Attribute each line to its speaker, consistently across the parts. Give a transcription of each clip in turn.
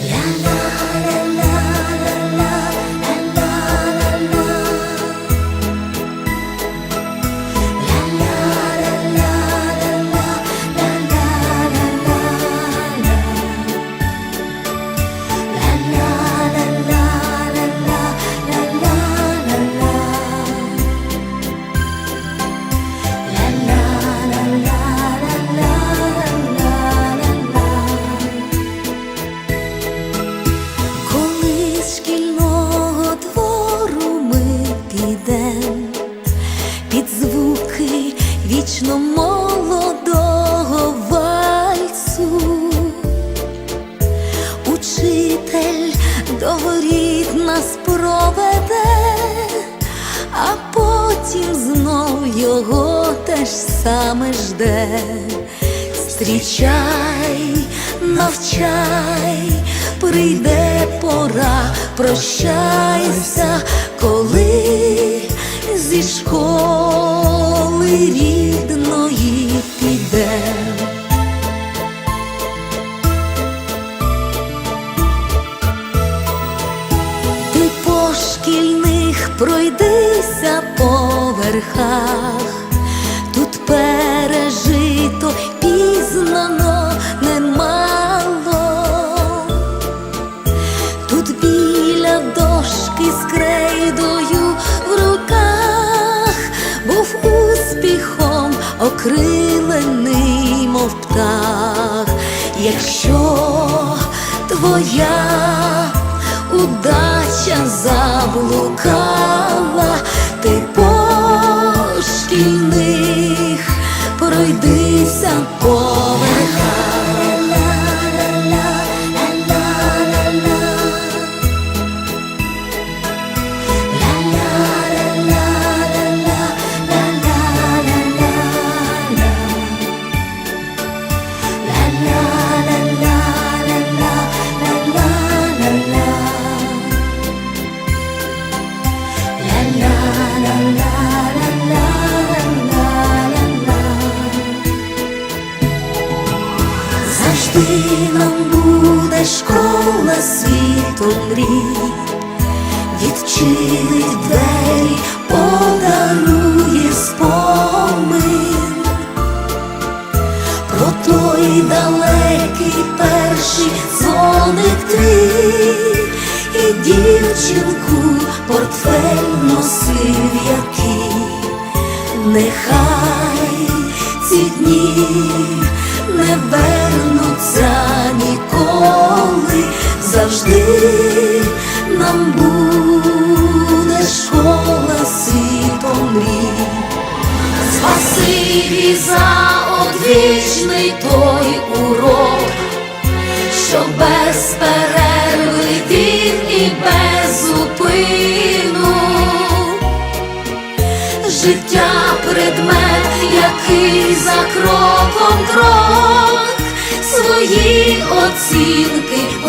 Speaker 1: Коли під звуки вічно молодого вальсу, учитель до воріт нас проведе, а потім знов його теж саме жде. Зустрічай, навчай, прийде пора, прощайся, коли зі школи рідної піде. Ти по шкільних пройдися по верхах, тут пережито пізнано немало, тут біля дошки з крейдою успіхом окрилений, мов птах, якщо твоя удача заблукала, Нам буде школа світу мрій, відчинить двері, подарує спомин про той далекий перший дзвоник твій і дівчинку портфель носив який. Нехай завжди нам буде школа світом. Спасибі за одвічний той урок, що без перерви він і без зупину життя предмет, який за кроком крок свої оцінки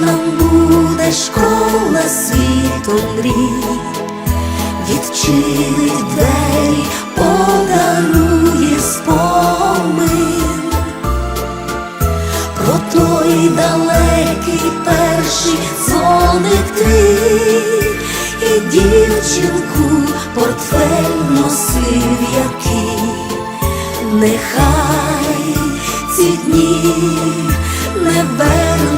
Speaker 1: Нам буде школа світу мрій, відчинить двері, подарує спомин про той далекий перший дзвоник твій і дівчинку портфель носив який. Нехай ці дні не вернуться